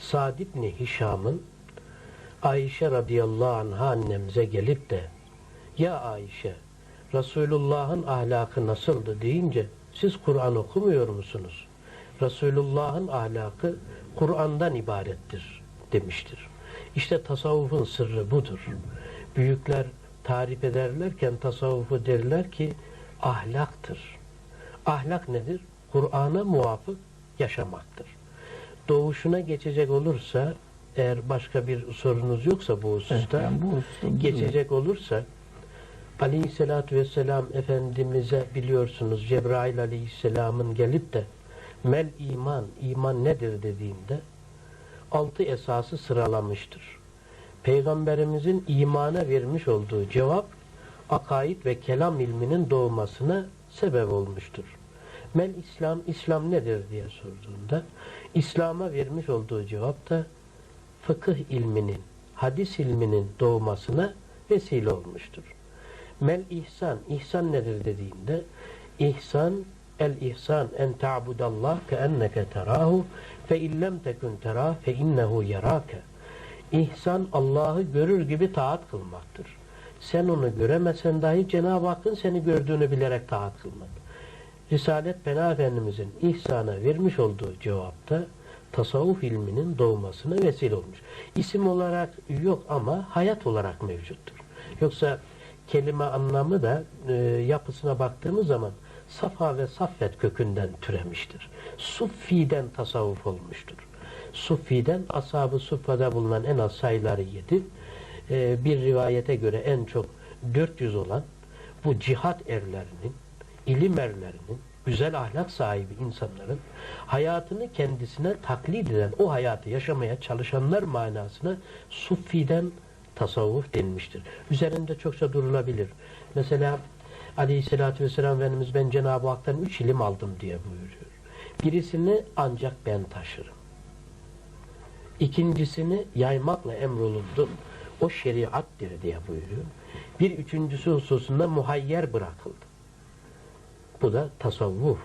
Sa'd İbni Hişam'ın Ayşe radıyallahu anha annemize gelip de ya Ayşe Resulullah'ın ahlakı nasıldı deyince siz Kur'an okumuyor musunuz? Resulullah'ın ahlakı Kur'an'dan ibarettir demiştir. İşte tasavvufun sırrı budur. Büyükler tarif ederlerken tasavvufu derler ki ahlaktır. Ahlak nedir? Kur'an'a muvafık yaşamaktır. Doğuşuna geçecek olursa eğer başka bir sorunuz yoksa bu hususta ben bu hususta geçecek olursa Aleyhisselatü Vesselam Efendimiz'e biliyorsunuz Cebrail Aleyhisselam'ın gelip de mel iman, iman nedir dediğinde altı esası sıralamıştır. Peygamberimizin imana vermiş olduğu cevap akaid ve kelam ilminin doğmasına sebep olmuştur. Mel İslam, İslam nedir diye sorduğunda İslam'a vermiş olduğu cevap da fıkıh ilminin, hadis ilminin doğmasına vesile olmuştur. Mel ihsan, ihsan nedir dediğinde ihsan el ihsan en ta'budallah ke enneke terahu fe illem tekun tera fe innehu yerake. İhsan Allah'ı görür gibi taat kılmaktır. Sen onu göremesen dahi Cenab-ı Hakk'ın seni gördüğünü bilerek taat kılmak. Risalet Pena Efendimizin ihsana vermiş olduğu cevapta tasavvuf ilminin doğmasına vesile olmuş. İsim olarak yok ama hayat olarak mevcuttur. Yoksa kelime anlamı da e, yapısına baktığımız zaman safa ve saffet kökünden türemiştir. Suffi'den tasavvuf olmuştur. Suffi'den ashab-ı suffada bulunan en az sayıları yedi. E, bir rivayete göre en çok 400 olan bu cihat erlerinin, ilim erlerinin, güzel ahlak sahibi insanların hayatını kendisine taklit eden, o hayatı yaşamaya çalışanlar manasına Suffi'den tasavvuf denmiştir. Üzerinde çokça durulabilir. Mesela Aleyhisselatü Vesselam Efendimiz ben Cenab-ı Hak'tan üç ilim aldım diye buyuruyor. Birisini ancak ben taşırım. İkincisini yaymakla emrolundum. O şeriattir diye buyuruyor. Bir üçüncüsü hususunda muhayyer bırakıldı. Bu da tasavvuf.